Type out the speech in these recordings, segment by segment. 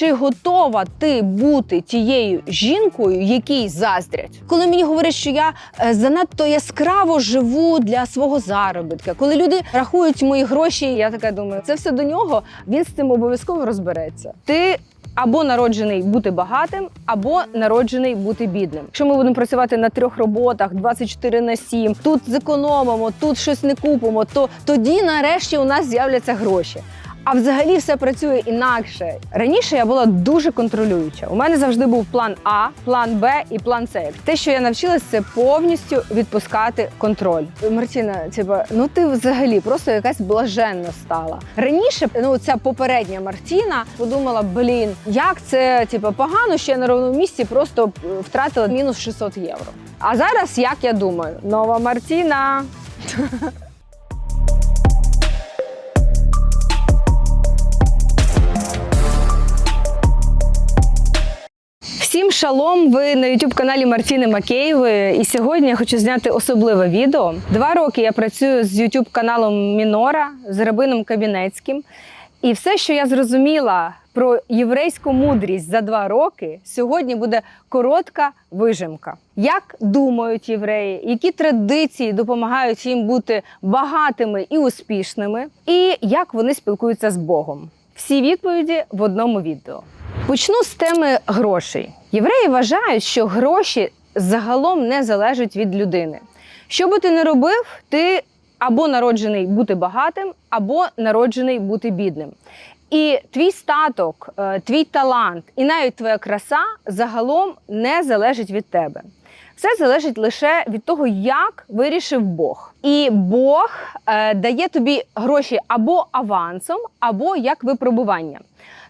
чи готова ти бути тією жінкою, якій заздрять? Коли мені говорять, що я е, занадто яскраво живу для свого заробітка, коли люди рахують мої гроші, я така думаю, це все до нього. Він з цим обов'язково розбереться. Ти або народжений бути багатим, або народжений бути бідним. Якщо ми будемо працювати на трьох роботах 24 на 7, тут зекономимо, тут щось не купимо, то тоді нарешті у нас з'являться гроші. А взагалі все працює інакше. Раніше я була дуже контролююча. У мене завжди був план А, план Б і план С. Те, що я навчилась, це повністю відпускати контроль. Мартіна, типа, ну ти взагалі просто якась блаженна стала. Раніше, ну ця попередня Мартіна подумала: блін, як це типа погано, що я на ровному місці просто втратила мінус 600 євро. А зараз, як я думаю, нова Мартіна. Всім шалом! Ви на youtube каналі Мартіни Макеєвої. І сьогодні я хочу зняти особливе відео. Два роки я працюю з youtube каналом Мінора з Рабином Кабінецьким. І все, що я зрозуміла про єврейську мудрість за два роки, сьогодні буде коротка вижимка. Як думають євреї, які традиції допомагають їм бути багатими і успішними, і як вони спілкуються з Богом? Всі відповіді в одному відео. Почну з теми грошей. Євреї вважають, що гроші загалом не залежать від людини. Що би ти не робив, ти або народжений бути багатим, або народжений бути бідним. І твій статок, е, твій талант і навіть твоя краса загалом не залежить від тебе. Все залежить лише від того, як вирішив Бог. І Бог е, дає тобі гроші або авансом, або як випробування.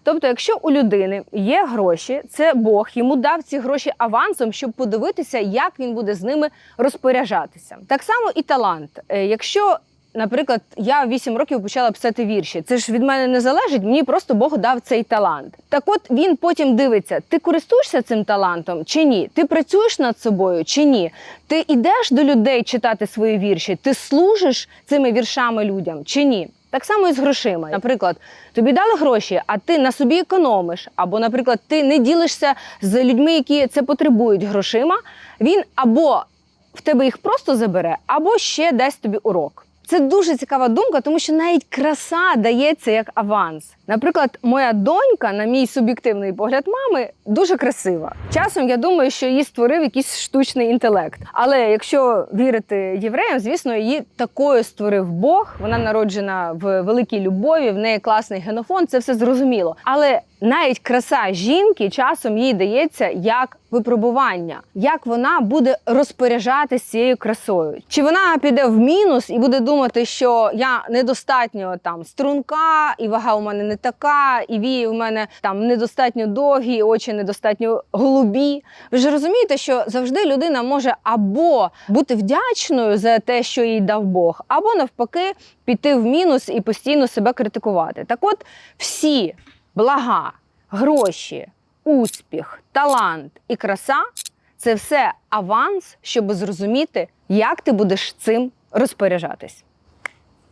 Тобто, якщо у людини є гроші, це Бог йому дав ці гроші авансом, щоб подивитися, як він буде з ними розпоряджатися. Так само і талант. Е, Якщо Наприклад, я в 8 років почала писати вірші. Це ж від мене не залежить, мені просто Бог дав цей талант. Так от він потім дивиться: ти користуєшся цим талантом чи ні? Ти працюєш над собою чи ні? Ти йдеш до людей читати свої вірші, ти служиш цими віршами людям чи ні? Так само і з грошима. Наприклад, тобі дали гроші, а ти на собі економиш, або, наприклад, ти не ділишся з людьми, які це потребують грошима. Він або в тебе їх просто забере, або ще дасть тобі урок. Це дуже цікава думка, тому що навіть краса дається як аванс. Наприклад, моя донька, на мій суб'єктивний погляд мами, дуже красива. Часом я думаю, що її створив якийсь штучний інтелект. Але якщо вірити євреям, звісно, її такою створив Бог. Вона народжена в великій любові, в неї класний генофон, це все зрозуміло. Але навіть краса жінки часом їй дається як випробування, як вона буде розпоряджатися цією красою. Чи вона піде в мінус і буде думати, що я недостатньо там струнка, і вага у мене не така, і вії у мене там недостатньо довгі, очі недостатньо голубі. Ви ж розумієте, що завжди людина може або бути вдячною за те, що їй дав Бог, або навпаки піти в мінус і постійно себе критикувати. Так от всі блага, гроші, успіх, талант і краса це все аванс, щоб зрозуміти, як ти будеш цим розпоряджатись.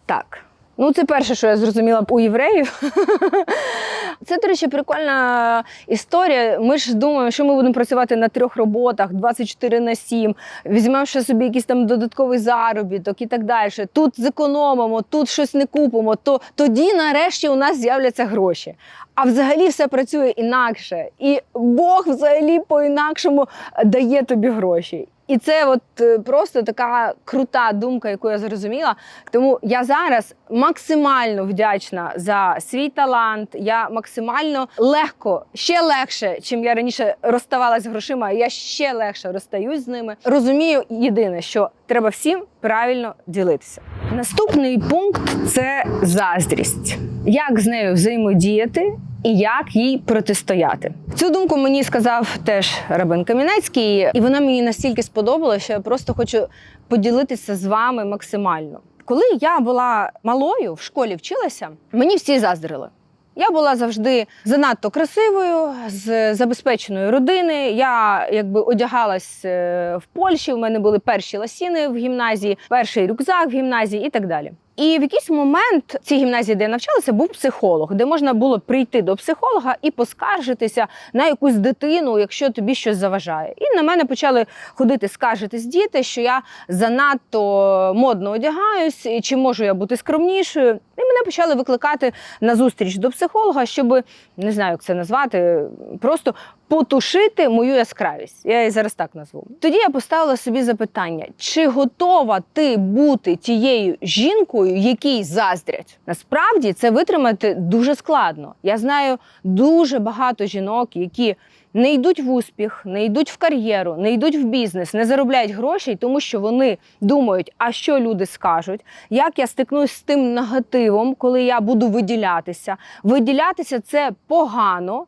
Так. Ну, це перше, що я зрозуміла у євреїв. Це, до речі, прикольна історія. Ми ж думаємо, що ми будемо працювати на трьох роботах 24 на 7, візьмемо ще собі якийсь там додатковий заробіток і так далі. Тут зекономимо, тут щось не купимо, то тоді нарешті у нас з'являться гроші. А взагалі все працює інакше. І Бог взагалі по-інакшому дає тобі гроші. І це от е, просто така крута думка, яку я зрозуміла. Тому я зараз максимально вдячна за свій талант. Я максимально легко, ще легше, чим я раніше розставалася з грошима. Я ще легше розстаюсь з ними. Розумію єдине, що треба всім правильно ділитися. Наступний пункт це заздрість. Як з нею взаємодіяти? І як їй протистояти. Цю думку мені сказав теж Рабин Камінецький, і вона мені настільки сподобалася, що я просто хочу поділитися з вами максимально. Коли я була малою в школі вчилася, мені всі заздрили. Я була завжди занадто красивою, з забезпеченої родини. Я якби одягалась е, в Польщі. У мене були перші ласіни в гімназії, перший рюкзак в гімназії і так далі. І в якийсь момент в цій гімназії, де я навчалася, був психолог, де можна було прийти до психолога і поскаржитися на якусь дитину, якщо тобі щось заважає. І на мене почали ходити скаржитись діти, що я занадто модно одягаюсь, чи можу я бути скромнішою. І мене почали викликати на зустріч до психолога, щоб не знаю, як це назвати, просто потушити мою яскравість. Я її зараз так назву. Тоді я поставила собі запитання: чи готова ти бути тією жінкою, якій заздрять? Насправді це витримати дуже складно. Я знаю дуже багато жінок, які. Не йдуть в успіх, не йдуть в кар'єру, не йдуть в бізнес, не заробляють грошей, тому що вони думають, а що люди скажуть, як я стикнусь з тим негативом, коли я буду виділятися. Виділятися це погано.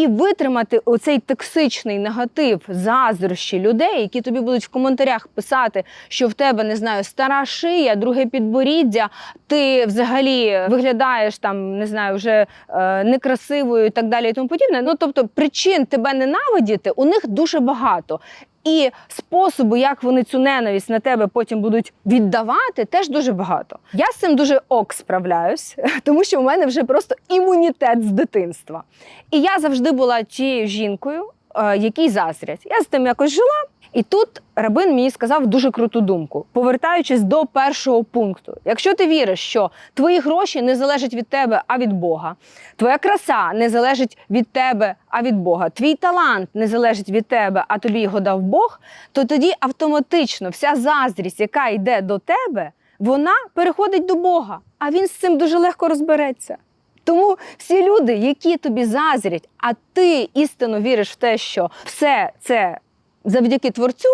І витримати оцей токсичний негатив, заздрощі людей, які тобі будуть в коментарях писати, що в тебе не знаю, стара шия, друге підборіддя, ти взагалі виглядаєш там, не знаю, вже е, некрасивою і так далі, і тому подібне. Ну тобто причин тебе ненавидіти у них дуже багато. І способу, як вони цю ненависть на тебе потім будуть віддавати, теж дуже багато. Я з цим дуже ок справляюсь, тому що у мене вже просто імунітет з дитинства. І я завжди була тією жінкою, е, якій заздрять. Я з тим якось жила. І тут рабин мені сказав дуже круту думку, повертаючись до першого пункту. Якщо ти віриш, що твої гроші не залежать від тебе, а від Бога, твоя краса не залежить від тебе, а від Бога, твій талант не залежить від тебе, а тобі його дав Бог, то тоді автоматично вся заздрість, яка йде до тебе, вона переходить до Бога, а він з цим дуже легко розбереться. Тому всі люди, які тобі заздрять, а ти істинно віриш в те, що все це завдяки творцю,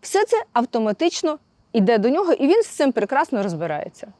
все це автоматично йде до нього, і він з цим прекрасно розбирається.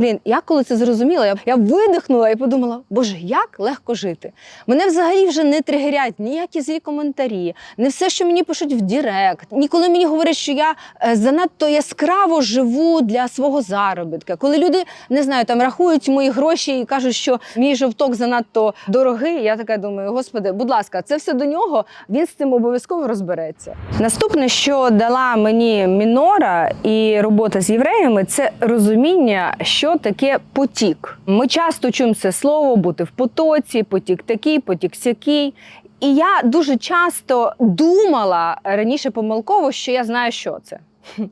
Блін, я коли це зрозуміла, я, я видихнула і подумала, боже, як легко жити. Мене взагалі вже не тригерять ніякі злі коментарі, не все, що мені пишуть в Дірект. Ніколи мені говорять, що я е, занадто яскраво живу для свого заробітка. Коли люди не знаю, там рахують мої гроші і кажуть, що мій жовток занадто дорогий. Я така думаю, господи, будь ласка, це все до нього. Він з цим обов'язково розбереться. Наступне, що дала мені мінора і робота з євреями, це розуміння, що таке потік. Ми часто чуємо це слово бути в потоці, потік такий, потік сякий. І я дуже часто думала раніше помилково, що я знаю, що це.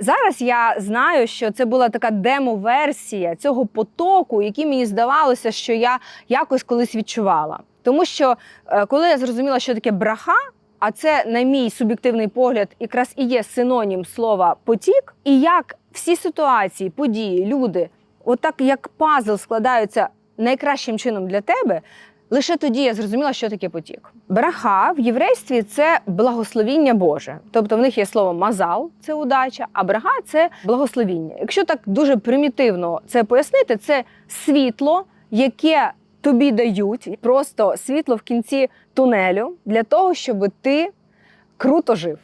Зараз я знаю, що це була така демо-версія цього потоку, який мені здавалося, що я якось колись відчувала. Тому що е, коли я зрозуміла, що таке браха, а це, на мій суб'єктивний погляд, якраз і є синонім слова потік, і як всі ситуації, події, люди, отак як пазл складаються найкращим чином для тебе. Лише тоді я зрозуміла, що таке потік. Браха в єврействі це благословіння Боже. Тобто в них є слово мазал, це удача, а брага це благословіння. Якщо так дуже примітивно це пояснити, це світло, яке тобі дають, просто світло в кінці тунелю для того, щоб ти круто жив.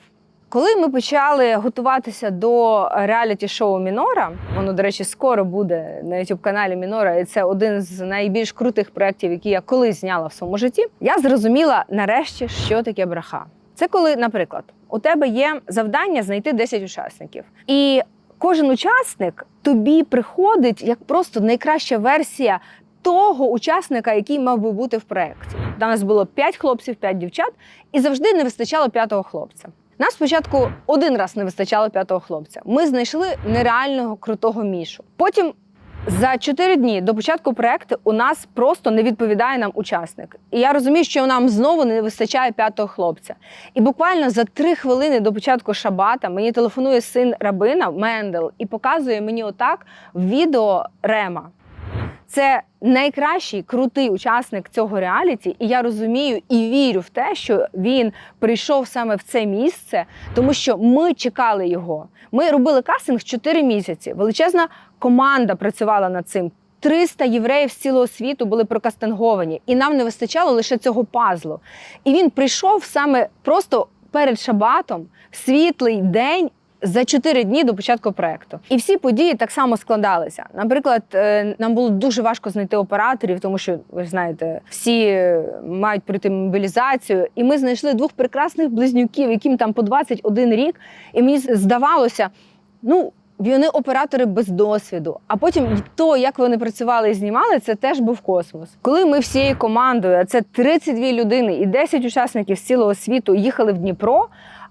Коли ми почали готуватися до реаліті-шоу Мінора, воно, до речі, скоро буде на youtube каналі Мінора, і це один з найбільш крутих проєктів, які я колись зняла в своєму житті. Я зрозуміла нарешті, що таке браха. Це коли, наприклад, у тебе є завдання знайти 10 учасників, і кожен учасник тобі приходить як просто найкраща версія. Того учасника, який мав би бути в проєкті. У нас було 5 хлопців, 5 дівчат, і завжди не вистачало п'ятого хлопця. Нас спочатку один раз не вистачало п'ятого хлопця. Ми знайшли нереального крутого мішу. Потім за чотири дні до початку проекту у нас просто не відповідає нам учасник. І я розумію, що нам знову не вистачає п'ятого хлопця. І буквально за три хвилини до початку шабата мені телефонує син рабина Мендел і показує мені отак відео Рема. Це найкращий крутий учасник цього реаліті, і я розумію і вірю в те, що він прийшов саме в це місце, тому що ми чекали його. Ми робили кастинг 4 місяці. Величезна команда працювала над цим. 300 євреїв з цілого світу були прокастинговані, і нам не вистачало лише цього пазлу. І він прийшов саме просто перед шабатом, світлий день. За 4 дні до початку проекту. І всі події так само складалися. Наприклад, е, нам було дуже важко знайти операторів, тому що ви знаєте, всі мають пройти мобілізацію. І ми знайшли двох прекрасних близнюків, яким там по 21 рік. І мені здавалося, ну. Вони оператори без досвіду. А потім то, як вони працювали і знімали, це теж був космос. Коли ми всією командою, а це 32 людини і 10 учасників з цілого світу їхали в Дніпро.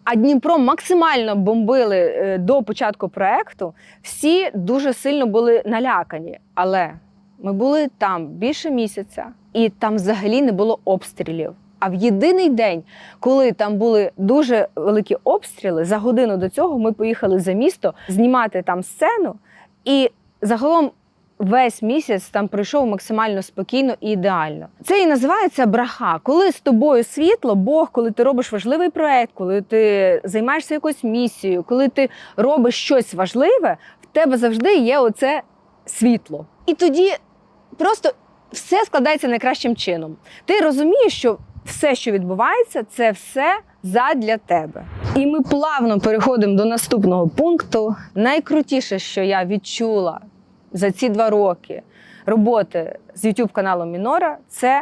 А Дніпро максимально бомбили е, до початку проекту. Всі дуже сильно були налякані. Але ми були там більше місяця, і там взагалі не було обстрілів. А в єдиний день, коли там були дуже великі обстріли, за годину до цього ми поїхали за місто знімати там сцену, і загалом весь місяць там пройшов максимально спокійно і ідеально. Це і називається браха. Коли з тобою світло, Бог, коли ти робиш важливий проект, коли ти займаєшся якоюсь місією, коли ти робиш щось важливе, в тебе завжди є оце світло. І тоді просто все складається найкращим чином. Ти розумієш, що все, що відбувається, це все задля тебе. І ми плавно переходимо до наступного пункту. Найкрутіше, що я відчула за ці два роки роботи з youtube каналом Мінора, це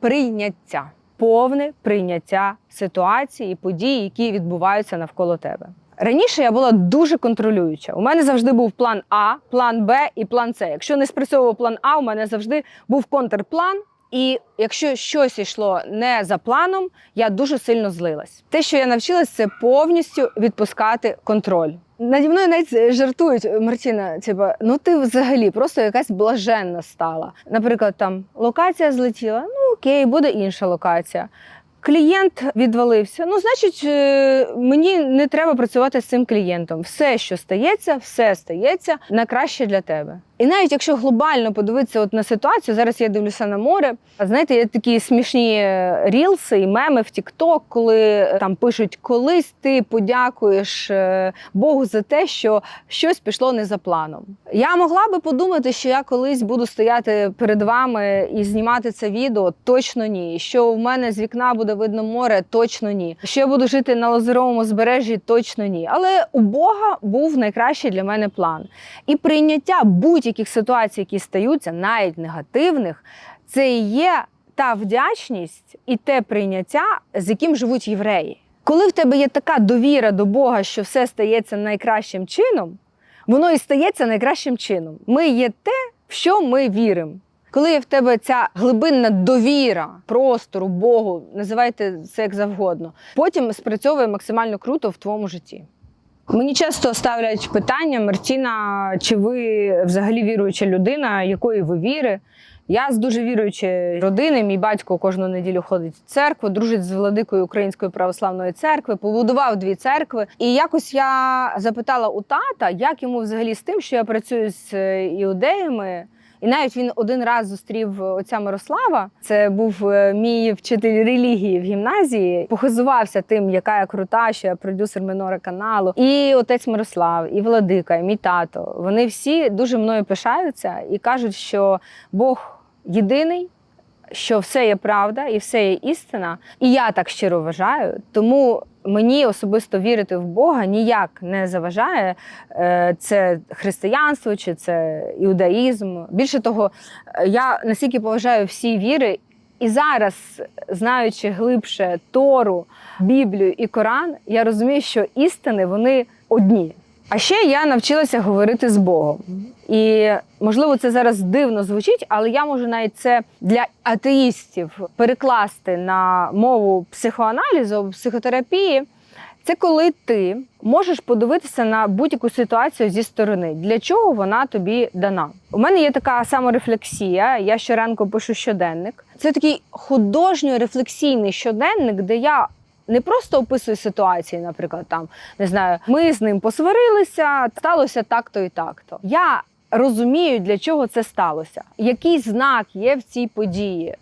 прийняття, повне прийняття ситуації і подій, які відбуваються навколо тебе. Раніше я була дуже контролююча. У мене завжди був план А, план Б і план С. Якщо не спрацьовував план А, у мене завжди був контрплан. І якщо щось йшло не за планом, я дуже сильно злилась. Те, що я навчилась, це повністю відпускати контроль. Наді мною навіть жартують Мартіна, типа, ну ти взагалі просто якась блаженна стала. Наприклад, там локація злетіла, ну окей, буде інша локація. Клієнт відвалився. Ну, значить, е, мені не треба працювати з цим клієнтом. Все, що стається, все стається на краще для тебе. І навіть якщо глобально подивитися от на ситуацію, зараз я дивлюся на море. а Знаєте, є такі смішні е, рілси і меми в TikTok, коли е, там пишуть: колись ти подякуєш Богу за те, що щось пішло не за планом. Я могла би подумати, що я колись буду стояти перед вами і знімати це відео. Точно ні. Що в мене з вікна буде видно море, точно ні. Що я буду жити на лазеровому збережжі, точно ні. Але у Бога був найкращий для мене план. І прийняття будь-яких ситуацій, які стаються, навіть негативних, це і є та вдячність і те прийняття, з яким живуть євреї. Коли в тебе є така довіра до Бога, що все стається найкращим чином, воно і стається найкращим чином. Ми є те, в що ми віримо. Коли є в тебе ця глибинна довіра простору, Богу, називайте це як завгодно, потім спрацьовує максимально круто в твоєму житті. Мені часто ставлять питання, Мартіна, чи ви взагалі віруюча людина, якої ви віри? Я з дуже віруючої родини. Мій батько кожну неділю ходить в церкву, дружить з владикою Української православної церкви, побудував дві церкви. І якось я запитала у тата, як йому взагалі з тим, що я працюю з е, іудеями. І навіть він один раз зустрів отця Мирослава. Це був е, мій вчитель релігії в гімназії. Похизувався тим, яка я крута, що я продюсер минора каналу. І отець Мирослав, і Владика, і мій тато. Вони всі дуже мною пишаються і кажуть, що Бог єдиний. Що все є правда і все є істина, і я так щиро вважаю. Тому мені особисто вірити в Бога ніяк не заважає. Е, Це християнство чи це іудаїзм. Більше того, е, я настільки поважаю всі віри, і зараз, знаючи глибше Тору, Біблію і Коран, я розумію, що істини вони одні. А ще я навчилася говорити з Богом. І можливо, це зараз дивно звучить, але я можу навіть це для атеїстів перекласти на мову психоаналізу, психотерапії. Це коли ти можеш подивитися на будь-яку ситуацію зі сторони, для чого вона тобі дана. У мене є така саморефлексія. Я щоранку пишу щоденник. Це такий художньо-рефлексійний щоденник, де я не просто описую ситуації, наприклад, там не знаю, ми з ним посварилися, сталося так-то і так-то. Я розумію, для чого це сталося, який знак є в цій події.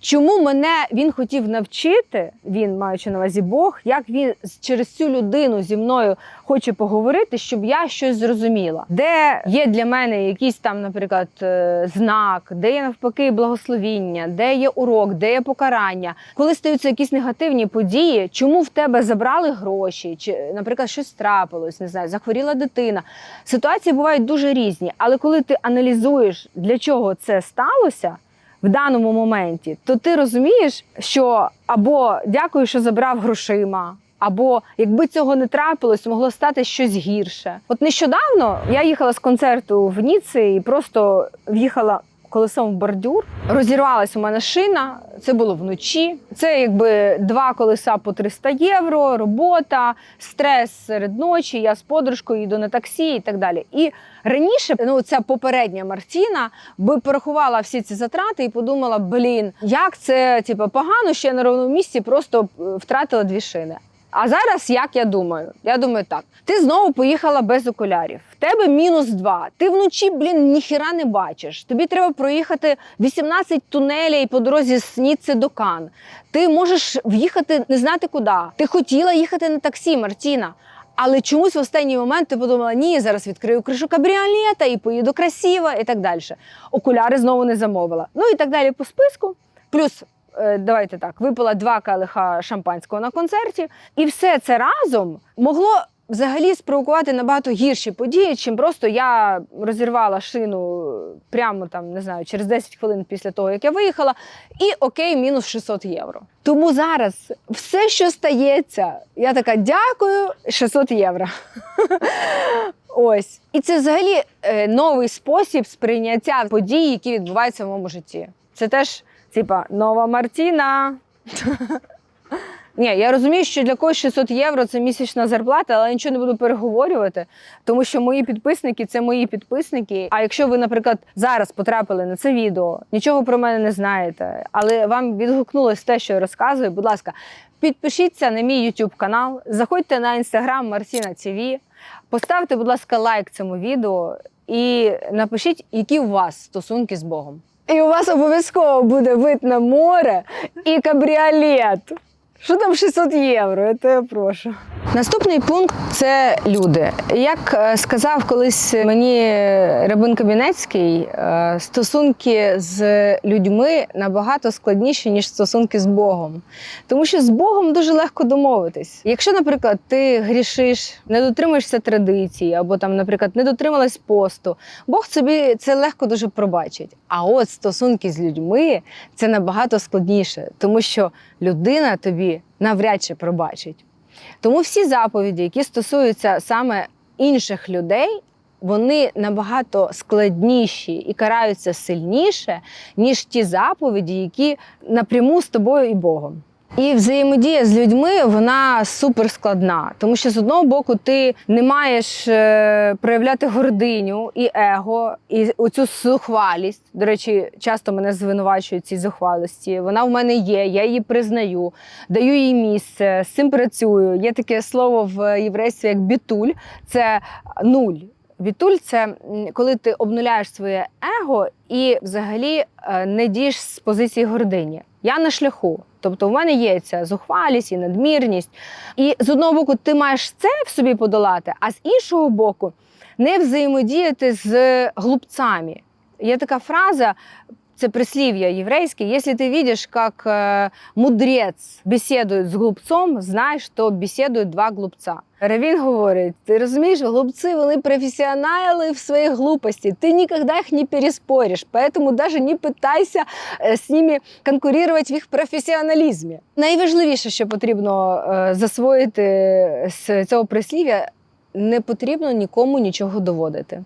Чому мене він хотів навчити, він маючи на увазі Бог, як він через цю людину зі мною хоче поговорити, щоб я щось зрозуміла, де є для мене якийсь там, наприклад, е, знак, де є навпаки благословіння, де є урок, де є покарання. Коли стаються якісь негативні події, чому в тебе забрали гроші, чи, наприклад, щось трапилось, не знаю, захворіла дитина. Ситуації бувають дуже різні, але коли ти аналізуєш, для чого це сталося. В даному моменті, то ти розумієш, що або дякую, що забрав грошима, або якби цього не трапилось, могло стати щось гірше. От нещодавно я їхала з концерту в Ніці і просто в'їхала колесом в бордюр. Розірвалась у мене шина. Це було вночі. Це якби два колеса по 300 євро, робота, стрес серед ночі. Я з подружкою їду на таксі і так далі. І раніше, ну ця попередня Мартіна би порахувала всі ці затрати і подумала: блін, як це типу, погано, що я на ровному місці просто е, втратила дві шини. А зараз як я думаю? Я думаю, так. Ти знову поїхала без окулярів. В тебе мінус два. Ти вночі, блін, ніхіра не бачиш. Тобі треба проїхати 18 тунелей по дорозі з Ніцци до Кан. Ти можеш в'їхати не знати куди. Ти хотіла їхати на таксі, Мартіна. Але чомусь в останній момент ти подумала, ні, зараз відкрию кришу кабріолета і поїду красиво, і так далі. Окуляри знову не замовила. Ну і так далі по списку. Плюс, давайте так, випила два калиха шампанського на концерті, і все це разом могло взагалі спровокувати набагато гірші події, чим просто я розірвала шину прямо там, не знаю, через 10 хвилин після того, як я виїхала, і окей, мінус 600 євро. Тому зараз все, що стається, я така дякую, 600 євро. Ось. І це взагалі е, новий спосіб сприйняття подій, які відбуваються в моєму житті. Це теж, типа, нова Мартіна. Ні, я розумію, що для когось 600 євро це місячна зарплата, але я нічого не буду переговорювати, тому що мої підписники це мої підписники. А якщо ви, наприклад, зараз потрапили на це відео, нічого про мене не знаєте, але вам відгукнулось те, що я розказую, будь ласка, підпишіться на мій YouTube канал, заходьте на інстаграм Марсіна ТВ, поставте, будь ласка, лайк цьому відео і напишіть, які у вас стосунки з Богом. І у вас обов'язково буде вид на море і кабріолет. Що там 600 євро? Я тебе прошу. Наступний пункт це люди. Як е, сказав колись мені Рабин Камінецький, е, стосунки з людьми набагато складніші, ніж стосунки з Богом. Тому що з Богом дуже легко домовитись. Якщо, наприклад, ти грішиш, не дотримуєшся традицій, або там, наприклад, не дотрималась посту, Бог собі це легко дуже пробачить. А от стосунки з людьми це набагато складніше, тому що людина тобі навряд чи пробачить. Тому всі заповіді, які стосуються саме інших людей, вони набагато складніші і караються сильніше, ніж ті заповіді, які напряму з тобою і Богом. І взаємодія з людьми вона супер складна, тому що з одного боку ти не маєш е, проявляти гординю і его, і оцю зухвалість. До речі, часто мене звинувачують цій зухвалості. Вона в мене є, я її признаю, даю їй місце, з цим працюю. Є таке слово в єврействі як бітуль, це нуль. Бітуль це коли ти обнуляєш своє его і взагалі е, не дієш з позиції гордині. Я на шляху. Тобто в мене є ця зухвалість і надмірність. І з одного боку, ти маєш це в собі подолати, а з іншого боку, не взаємодіяти з глупцями. Є така фраза, це прислів'я єврейське. Якщо ти бачиш, як е, мудрець бесідує з глупцом, знаєш, що бесідують два глупця. Равін говорить: ти розумієш, глупці вони професіонали в своїй глупості. Ти ніколи їх не переспориш, поэтому даже не питайся е, з ними конкурувати в їх професіоналізмі. Найважливіше, що потрібно е, засвоїти з цього прислів'я, не потрібно нікому нічого доводити.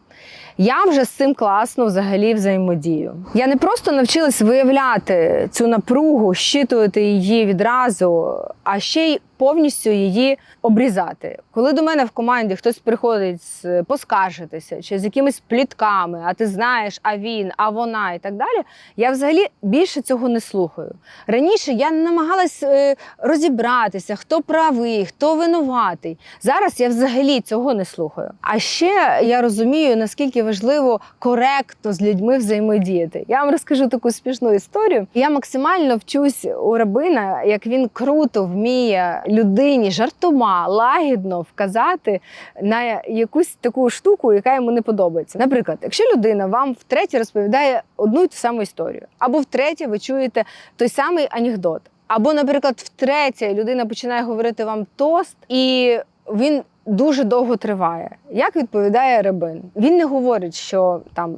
Я вже з цим класно взагалі взаємодію. Я не просто навчилась виявляти цю напругу, щитувати її відразу, а ще й повністю її обрізати. Коли до мене в команді хтось приходить поскаржитися чи з якимись плітками, а ти знаєш, а він, а вона і так далі, я взагалі більше цього не слухаю. Раніше я намагалась е, розібратися, хто правий, хто винуватий. Зараз я взагалі цього не слухаю. А ще я розумію, наскільки важливо коректно з людьми взаємодіяти. Я вам розкажу таку смішну історію. Я максимально вчусь у рабина, як він круто вміє людині жартома лагідно вказати на якусь таку штуку, яка йому не подобається. Наприклад, якщо людина вам втретє розповідає одну й ту саму історію, або втретє ви чуєте той самий анекдот. Або, наприклад, втретє людина починає говорити вам тост, і він дуже довго триває. Як відповідає Рабин? Він не говорить, що там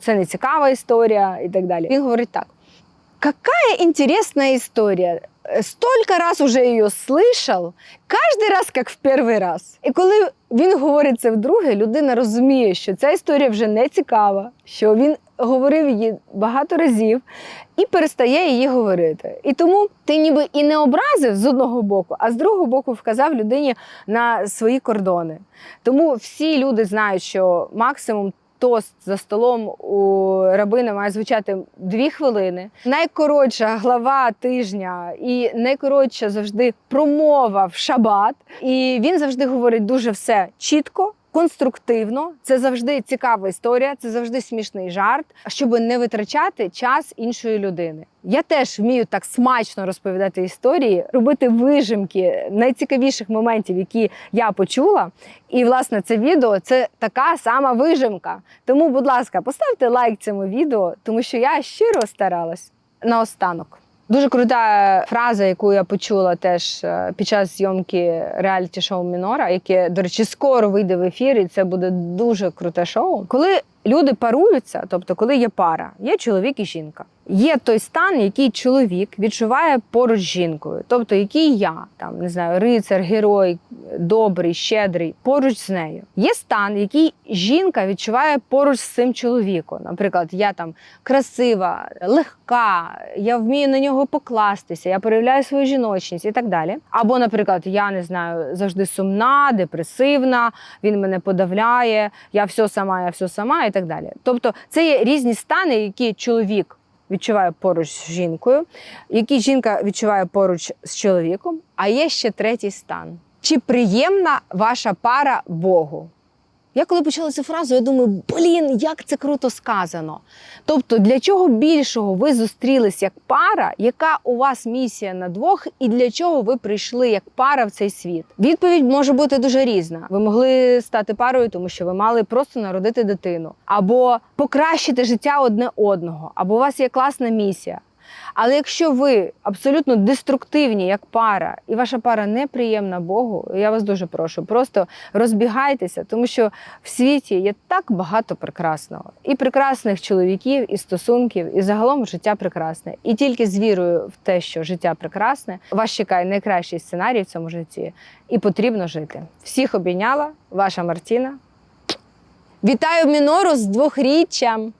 це не цікава історія і так далі. Він говорить так: Какая интересная история. Столько раз уже її слышал, кожен раз як в перший раз. І коли він говорить це вдруге, людина розуміє, що ця історія вже не цікава, що він говорив її багато разів і перестає її говорити. І тому ти ніби і не образив з одного боку, а з другого боку вказав людині на свої кордони. Тому всі люди знають, що максимум. Тост за столом у рабина має звучати дві хвилини. Найкоротша глава тижня і найкоротша завжди промова в шабат. І він завжди говорить дуже все чітко. Конструктивно, це завжди цікава історія, це завжди смішний жарт, щоб не витрачати час іншої людини. Я теж вмію так смачно розповідати історії, робити вижимки найцікавіших моментів, які я почула. І власне це відео це така сама вижимка. Тому, будь ласка, поставте лайк цьому відео, тому що я щиро старалась. Наостанок. Дуже крута фраза, яку я почула теж е, під час зйомки реаліті шоу Мінора, яке, до речі, скоро вийде в ефір, і це буде дуже круте шоу. Коли люди паруються, тобто, коли є пара, є чоловік і жінка. Є той стан, який чоловік відчуває поруч з жінкою, тобто який я там не знаю, рицар, герой, добрий, щедрий, поруч з нею. Є стан, який жінка відчуває поруч з цим чоловіком. Наприклад, я там красива, легка, я вмію на нього покластися, я проявляю свою жіночність і так далі. Або, наприклад, я не знаю, завжди сумна, депресивна, він мене подавляє, я все сама, я все сама і так далі. Тобто, це є різні стани, які чоловік відчуває поруч з жінкою, які жінка відчуває поруч з чоловіком, а є ще третій стан. Чи приємна ваша пара Богу? Я коли почала цю фразу, я думаю, блін, як це круто сказано. Тобто, для чого більшого ви зустрілись як пара, яка у вас місія на двох, і для чого ви прийшли як пара в цей світ? Відповідь може бути дуже різна. Ви могли стати парою, тому що ви мали просто народити дитину, або покращити життя одне одного, або у вас є класна місія. Але якщо ви абсолютно деструктивні як пара, і ваша пара неприємна Богу, я вас дуже прошу, просто розбігайтеся, тому що в світі є так багато прекрасного, і прекрасних чоловіків, і стосунків, і загалом життя прекрасне. І тільки з вірою в те, що життя прекрасне, вас чекає найкращий сценарій в цьому житті, і потрібно жити. Всіх обійняла, ваша Мартіна. Вітаю Мінору з двохріччям!